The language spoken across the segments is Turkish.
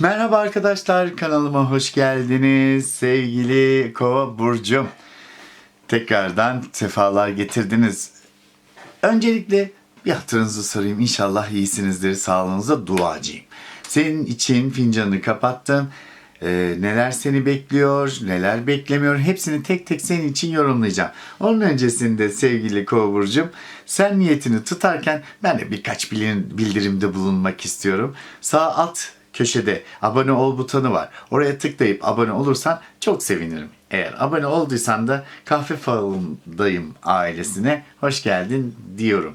Merhaba arkadaşlar kanalıma hoş geldiniz sevgili Kova Burcum. Tekrardan sefalar getirdiniz. Öncelikle bir hatırınızı sorayım. İnşallah iyisinizdir. Sağlığınıza duacıyım. Senin için fincanını kapattım. Ee, neler seni bekliyor, neler beklemiyor hepsini tek tek senin için yorumlayacağım. Onun öncesinde sevgili Kova Burcum sen niyetini tutarken ben de birkaç bildirimde bulunmak istiyorum. Sağ alt köşede abone ol butonu var. Oraya tıklayıp abone olursan çok sevinirim. Eğer abone olduysan da kahve falındayım ailesine hoş geldin diyorum.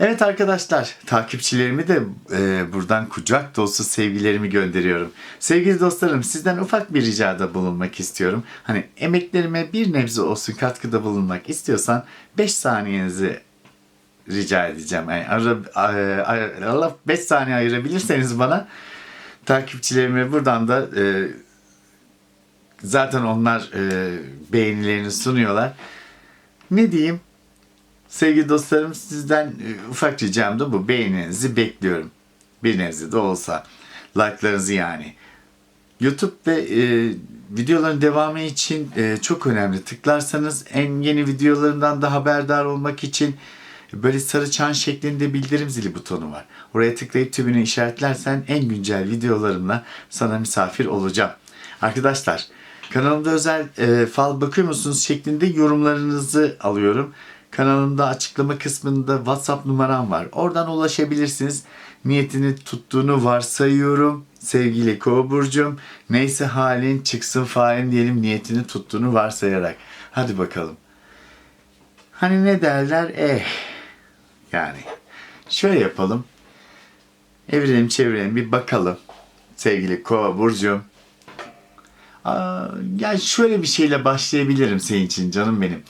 Evet arkadaşlar, takipçilerimi de e, buradan kucak dolusu sevgilerimi gönderiyorum. Sevgili dostlarım, sizden ufak bir ricada bulunmak istiyorum. Hani emeklerime bir nebze olsun katkıda bulunmak istiyorsan 5 saniyenizi rica edeceğim. Yani ara, 5 saniye ayırabilirseniz bana takipçilerime buradan da e, zaten onlar e, beğenilerini sunuyorlar. Ne diyeyim? Sevgili dostlarım sizden e, ufak ricam da bu. Beğeninizi bekliyorum. Bir nebze de olsa. Like'larınızı yani. YouTube ve e, videoların devamı için e, çok önemli. Tıklarsanız en yeni videolarından da haberdar olmak için böyle sarı çan şeklinde bildirim zili butonu var. Oraya tıklayıp tümünü işaretlersen en güncel videolarımla sana misafir olacağım. Arkadaşlar kanalımda özel e, fal bakıyor musunuz şeklinde yorumlarınızı alıyorum. Kanalımda açıklama kısmında WhatsApp numaram var. Oradan ulaşabilirsiniz. Niyetini tuttuğunu varsayıyorum. Sevgili Kova Burcu'm. Neyse halin çıksın failin diyelim niyetini tuttuğunu varsayarak. Hadi bakalım. Hani ne derler? Eh. Yani. Şöyle yapalım. Evirelim çevirelim bir bakalım. Sevgili Kova Burcu'm. Yani şöyle bir şeyle başlayabilirim senin için canım benim.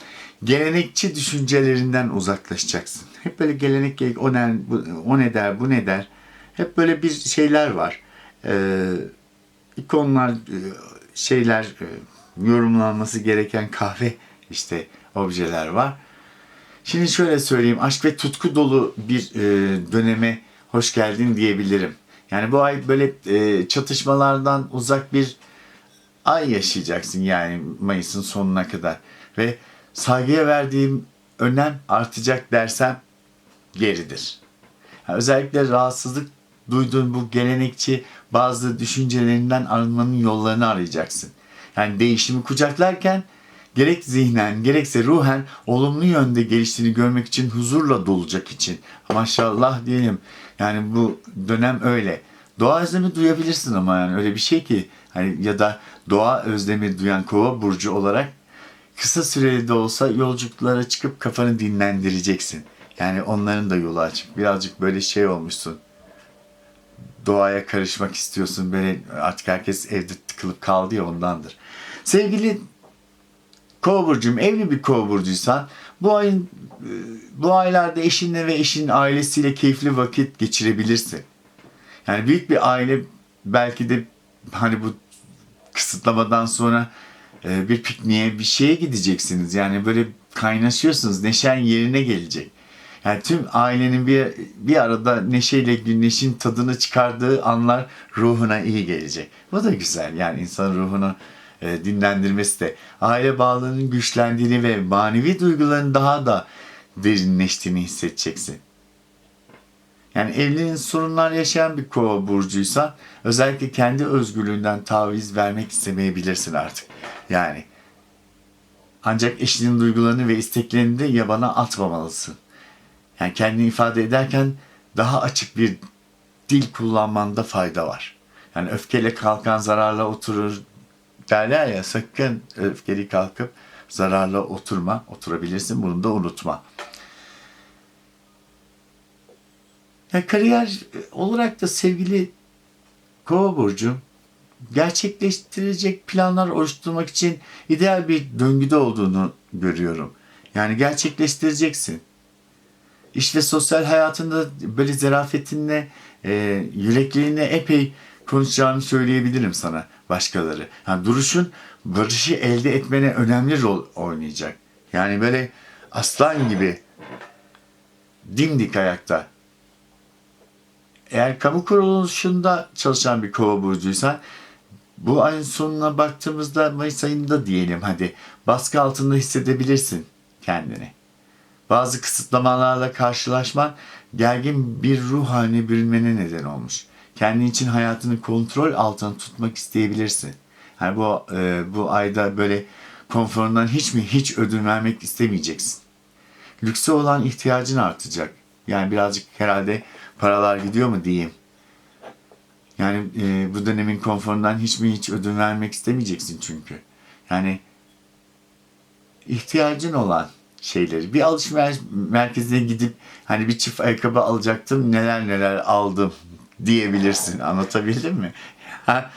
Gelenekçi düşüncelerinden uzaklaşacaksın. Hep böyle gelenek gelenek o ne, bu, o ne der bu ne der. Hep böyle bir şeyler var. Ee, ikonlar, e, şeyler e, yorumlanması gereken kahve işte objeler var. Şimdi şöyle söyleyeyim. Aşk ve tutku dolu bir e, döneme hoş geldin diyebilirim. Yani bu ay böyle e, çatışmalardan uzak bir ay yaşayacaksın yani Mayıs'ın sonuna kadar. Ve saygıya verdiğim önem artacak dersem geridir. Yani özellikle rahatsızlık duyduğun bu gelenekçi bazı düşüncelerinden arınmanın yollarını arayacaksın. Yani değişimi kucaklarken gerek zihnen gerekse ruhen olumlu yönde geliştiğini görmek için huzurla dolacak için. Maşallah diyelim. Yani bu dönem öyle. Doğa özlemi duyabilirsin ama yani öyle bir şey ki hani ya da doğa özlemi duyan kova burcu olarak kısa süreli de olsa yolculuklara çıkıp kafanı dinlendireceksin. Yani onların da yolu açık. Birazcık böyle şey olmuşsun. Doğaya karışmak istiyorsun. Böyle artık herkes evde tıkılıp kaldı ya ondandır. Sevgili Kova burcum, evli bir kova burcuysan bu ayın e, bu aylarda eşinle ve eşinin ailesiyle keyifli vakit geçirebilirsin. Yani büyük bir aile belki de hani bu kısıtlamadan sonra e, bir pikniğe bir şeye gideceksiniz. Yani böyle kaynaşıyorsunuz. Neşen yerine gelecek. Yani tüm ailenin bir bir arada neşeyle güneşin tadını çıkardığı anlar ruhuna iyi gelecek. Bu da güzel. Yani insanın ruhunu e, dinlendirmesi de aile bağlarının güçlendiğini ve manevi duyguların daha da derinleştiğini hissedeceksin. Yani evliliğin sorunlar yaşayan bir kova burcuysa özellikle kendi özgürlüğünden taviz vermek istemeyebilirsin artık. Yani ancak eşinin duygularını ve isteklerini de yabana atmamalısın. Yani kendini ifade ederken daha açık bir dil kullanmanda fayda var. Yani öfkeyle kalkan zararla oturur derler ya sakın öfkeli kalkıp zararla oturma. Oturabilirsin bunu da unutma. Ya kariyer olarak da sevgili Kova burcu gerçekleştirecek planlar oluşturmak için ideal bir döngüde olduğunu görüyorum. Yani gerçekleştireceksin. İş ve sosyal hayatında böyle zarafetinle, e, yürekliğine epey konuşacağını söyleyebilirim sana başkaları. Yani duruşun barışı elde etmene önemli rol oynayacak. Yani böyle aslan gibi dimdik ayakta eğer kamu kuruluşunda çalışan bir kova burcuysan bu ayın sonuna baktığımızda Mayıs ayında diyelim hadi baskı altında hissedebilirsin kendini. Bazı kısıtlamalarla karşılaşman gergin bir ruh haline bürünmene neden olmuş. Kendin için hayatını kontrol altına tutmak isteyebilirsin. Yani bu e, bu ayda böyle konforundan hiç mi hiç ödün vermek istemeyeceksin. Lükse olan ihtiyacın artacak. Yani birazcık herhalde paralar gidiyor mu diyeyim. Yani e, bu dönemin konforundan hiç mi hiç ödün vermek istemeyeceksin çünkü. Yani ihtiyacın olan şeyleri. Bir alışveriş merkezine gidip hani bir çift ayakkabı alacaktım neler neler aldım diyebilirsin. Anlatabildim mi? Ha,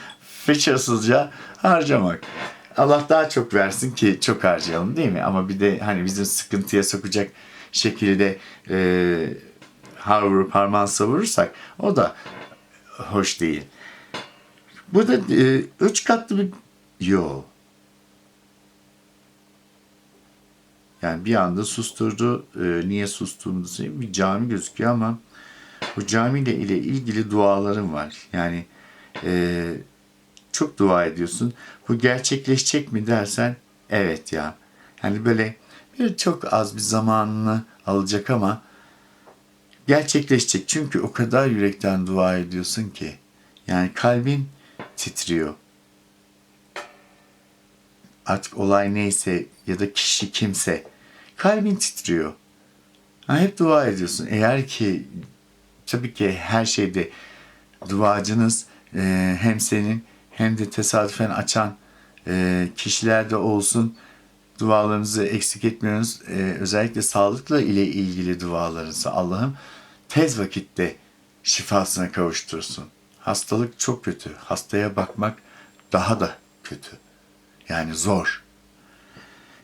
Feçasızca harcamak. Allah daha çok versin ki çok harcayalım değil mi? Ama bir de hani bizim sıkıntıya sokacak şekilde e, har vurup harman savurursak o da hoş değil. Burada e, üç katlı bir yol. Yani bir anda susturdu. E, niye söyleyeyim. Bir cami gözüküyor ama bu camiyle ile ilgili dualarım var. Yani e, çok dua ediyorsun. Bu gerçekleşecek mi dersen evet ya. Yani böyle bir çok az bir zamanını alacak ama gerçekleşecek. Çünkü o kadar yürekten dua ediyorsun ki. Yani kalbin titriyor. Artık olay neyse ya da kişi kimse kalbin titriyor. Ha, hep dua ediyorsun. Eğer ki tabii ki her şeyde duacınız e, hem senin hem de tesadüfen açan e, kişiler de olsun dualarınızı eksik etmiyoruz. E, özellikle sağlıkla ile ilgili dualarınızı Allah'ım tez vakitte şifasına kavuştursun. Hastalık çok kötü. Hastaya bakmak daha da kötü. Yani zor.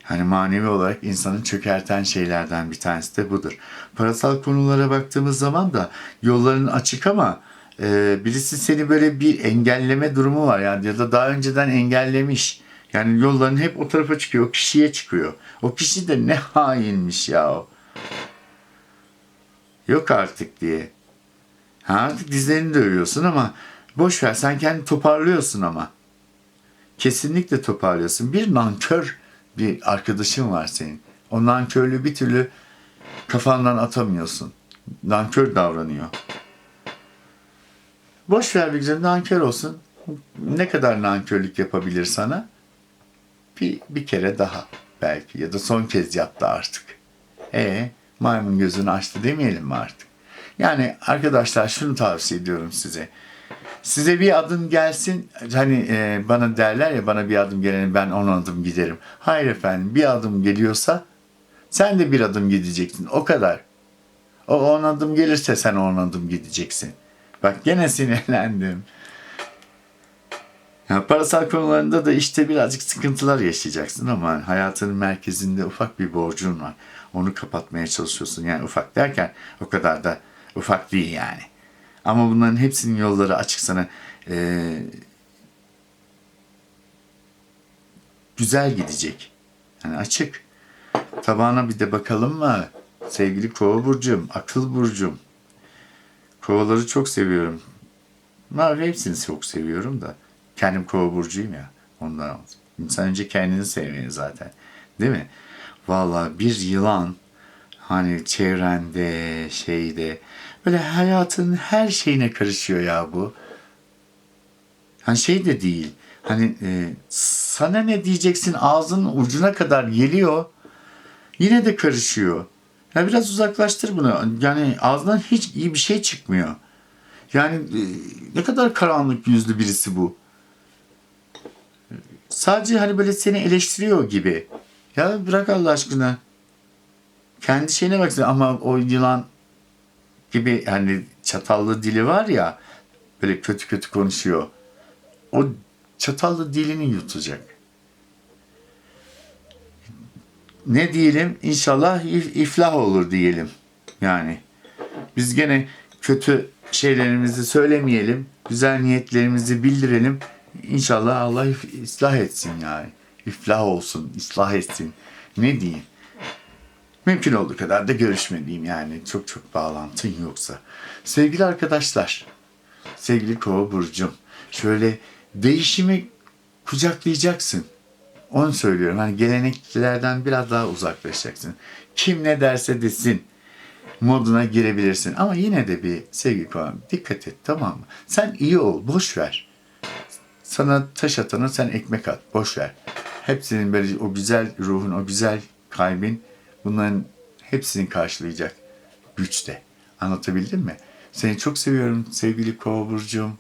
Hani manevi olarak insanı çökerten şeylerden bir tanesi de budur. Parasal konulara baktığımız zaman da yolların açık ama e, birisi seni böyle bir engelleme durumu var yani ya da daha önceden engellemiş. Yani yolların hep o tarafa çıkıyor, o kişiye çıkıyor. O kişi de ne hainmiş ya o. Yok artık diye. Ha artık dizlerini dövüyorsun ama boş ver sen kendini toparlıyorsun ama. Kesinlikle toparlıyorsun. Bir nankör bir arkadaşın var senin. O nankörlüğü bir türlü kafandan atamıyorsun. Nankör davranıyor. Boş ver bir güzel nankör olsun. Ne kadar nankörlük yapabilir sana? Bir, bir kere daha belki ya da son kez yaptı artık. E maymun gözünü açtı demeyelim mi artık? Yani arkadaşlar şunu tavsiye ediyorum size. Size bir adım gelsin hani e, bana derler ya bana bir adım geleni ben on adım giderim. Hayır efendim bir adım geliyorsa sen de bir adım gideceksin o kadar. O on adım gelirse sen on adım gideceksin. Bak gene sinirlendim. Ya parasal konularında da işte birazcık sıkıntılar yaşayacaksın ama hayatının merkezinde ufak bir borcun var. Onu kapatmaya çalışıyorsun. Yani ufak derken o kadar da ufak değil yani. Ama bunların hepsinin yolları açık sana. Ee, güzel gidecek. Yani açık. Tabağına bir de bakalım mı? Sevgili kova burcum, akıl burcum. Kovaları çok seviyorum. Var hepsini çok seviyorum da. Kendim kova burcuyum ya. Ondan. İnsan önce kendini sevmeli zaten. Değil mi? Vallahi bir yılan hani çevrende şeyde böyle hayatın her şeyine karışıyor ya bu. Hani şey de değil. Hani e, sana ne diyeceksin ağzının ucuna kadar geliyor. Yine de karışıyor. Ya biraz uzaklaştır bunu. Yani ağzından hiç iyi bir şey çıkmıyor. Yani e, ne kadar karanlık yüzlü birisi bu. Sadece hani böyle seni eleştiriyor gibi. Ya bırak Allah aşkına. Kendi şeyine baksana ama o yılan gibi hani çatallı dili var ya böyle kötü kötü konuşuyor. O çatallı dilini yutacak. Ne diyelim? İnşallah if- iflah olur diyelim. Yani biz gene kötü şeylerimizi söylemeyelim. Güzel niyetlerimizi bildirelim. İnşallah Allah ıslah etsin yani. İflah olsun, ıslah etsin. Ne diyeyim? Mümkün olduğu kadar da görüşmeliyim yani çok çok bağlantın yoksa. Sevgili arkadaşlar, sevgili Kova Burcu'm, şöyle değişimi kucaklayacaksın. Onu söylüyorum. Hani geleneklerden biraz daha uzaklaşacaksın. Kim ne derse desin moduna girebilirsin. Ama yine de bir sevgi kovan dikkat et tamam mı? Sen iyi ol, boş ver. Sana taş atana sen ekmek at, boş ver. Hepsinin böyle o güzel ruhun, o güzel kalbin bunların hepsini karşılayacak güçte. Anlatabildim mi? Seni çok seviyorum sevgili Kova Burcu'm.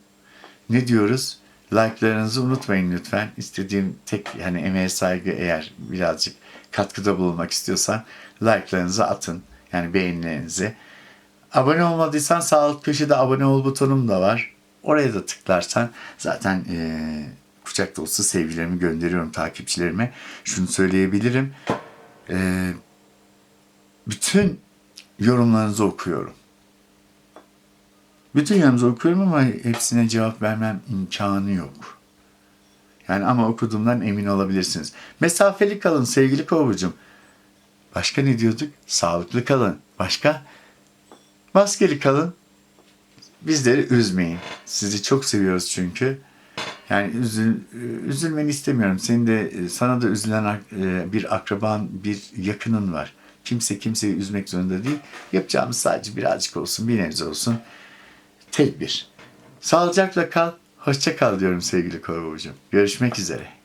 Ne diyoruz? Like'larınızı unutmayın lütfen. İstediğim tek yani emeğe saygı eğer birazcık katkıda bulunmak istiyorsan like'larınızı atın. Yani beğenilerinizi. Abone olmadıysan sağ alt köşede abone ol butonum da var. Oraya da tıklarsan zaten eee kucak dolusu sevgilerimi gönderiyorum takipçilerime. Şunu söyleyebilirim. Eee bütün yorumlarınızı okuyorum. Bütün yorumlarınızı okuyorum ama hepsine cevap vermem imkanı yok. Yani ama okuduğumdan emin olabilirsiniz. Mesafeli kalın sevgili kovucum. Başka ne diyorduk? Sağlıklı kalın. Başka? Maskeli kalın. Bizleri üzmeyin. Sizi çok seviyoruz çünkü. Yani üzül, üzülmeni istemiyorum. Senin de sana da üzülen e, bir akraban, bir yakının var. Kimse kimseyi üzmek zorunda değil. Yapacağımız sadece birazcık olsun, bir nebze olsun. Tedbir. Sağlıcakla kal, hoşça kal diyorum sevgili Korvucuğum. Görüşmek üzere.